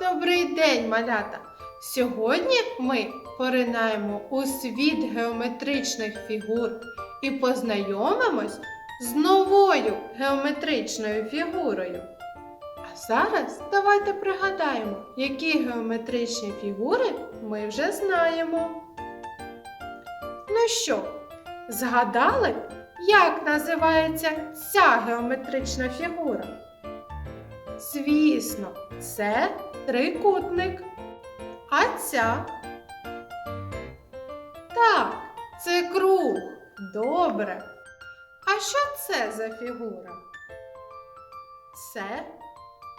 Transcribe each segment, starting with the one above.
Добрий день, малята! Сьогодні ми поринаємо у світ геометричних фігур і познайомимось з новою геометричною фігурою. А зараз давайте пригадаємо, які геометричні фігури ми вже знаємо. Ну що, згадали, як називається ця геометрична фігура? Звісно, це трикутник. А ця? Так, це круг. Добре. А що це за фігура? Це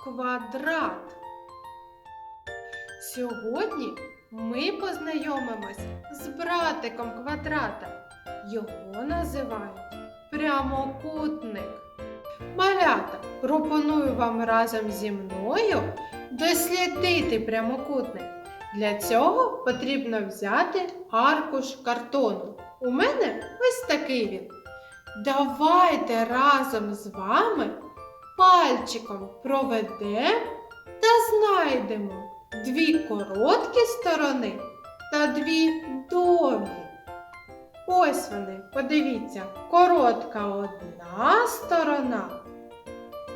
квадрат. Сьогодні ми познайомимось з братиком квадрата. Його називають прямокутник. Малята, пропоную вам разом зі мною дослідити прямокутник. Для цього потрібно взяти аркуш картону. У мене ось такий він. Давайте разом з вами пальчиком проведемо та знайдемо дві короткі сторони та дві довгі. Ось вони, подивіться, коротка одна сторона,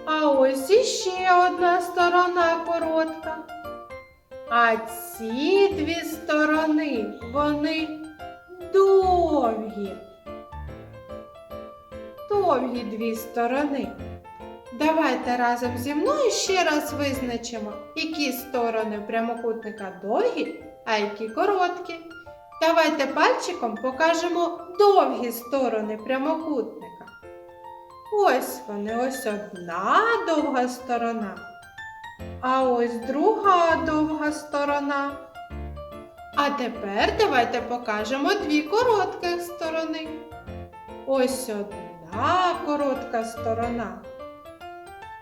а ось іще одна сторона коротка. А ці дві сторони, вони довгі. Довгі дві сторони. Давайте разом зі мною ще раз визначимо, які сторони прямокутника довгі, а які короткі. Давайте пальчиком покажемо довгі сторони прямокутника. Ось вони, ось одна довга сторона, а ось друга довга сторона. А тепер давайте покажемо дві коротких сторони. Ось одна коротка сторона.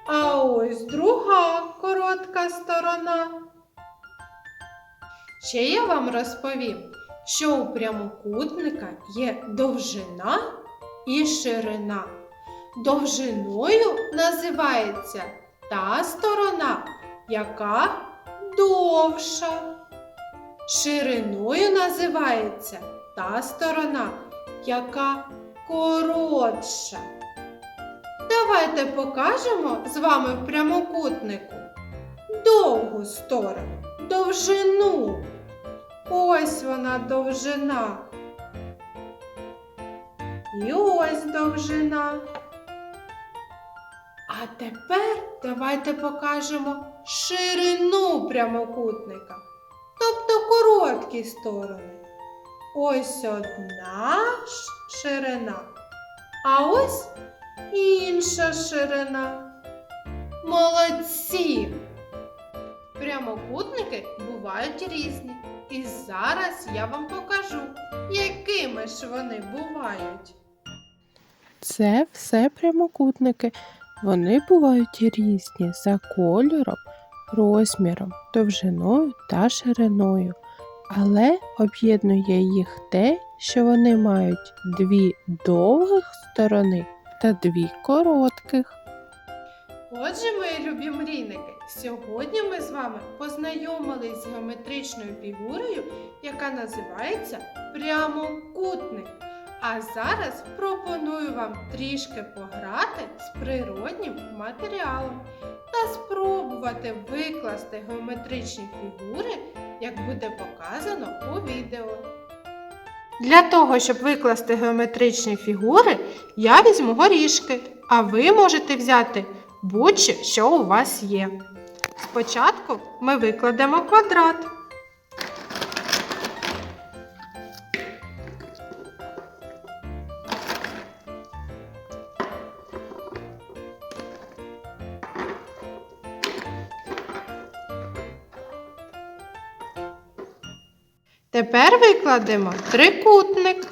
А ось друга коротка сторона. Ще я вам розповім, що у прямокутника є довжина і ширина. Довжиною називається та сторона, яка довша. Шириною називається та сторона, яка коротша. Давайте покажемо з вами в прямокутнику довгу сторону, довжину. Ось вона довжина. І ось довжина. А тепер давайте покажемо ширину прямокутника, тобто короткі сторони. Ось одна ширина, а ось інша ширина. Молодці! Прямокутники бувають різні. І зараз я вам покажу, якими ж вони бувають. Це все прямокутники. Вони бувають різні за кольором, розміром, довжиною та шириною. Але об'єднує їх те, що вони мають дві довгих сторони та дві коротких. Отже, мої любі мрійники, сьогодні ми з вами познайомились з геометричною фігурою, яка називається прямокутник. А зараз пропоную вам трішки пограти з природнім матеріалом та спробувати викласти геометричні фігури, як буде показано у відео. Для того, щоб викласти геометричні фігури, я візьму горішки, а ви можете взяти будь-що, що у вас є. Спочатку ми викладемо квадрат. Тепер викладемо трикутник.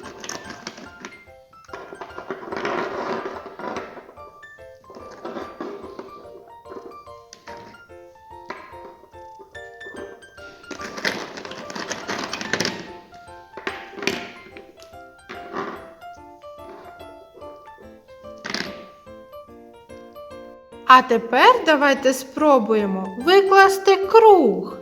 А тепер давайте спробуємо викласти круг.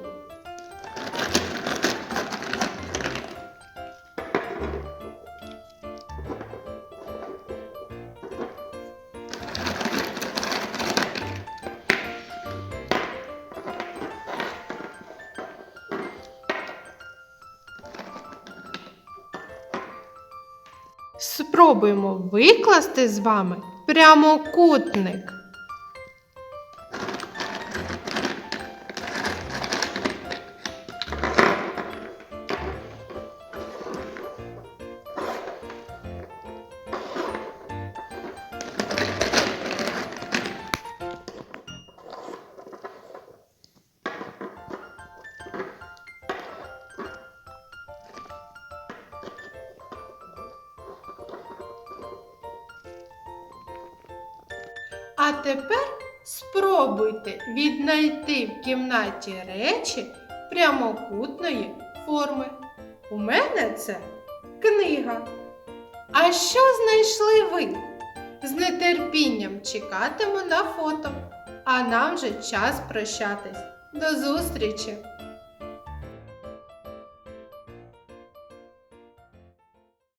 Спробуємо викласти з вами прямокутник. А тепер спробуйте віднайти в кімнаті речі прямокутної форми. У мене це книга. А що знайшли ви? З нетерпінням чекатиму на фото. А нам вже час прощатись. До зустрічі!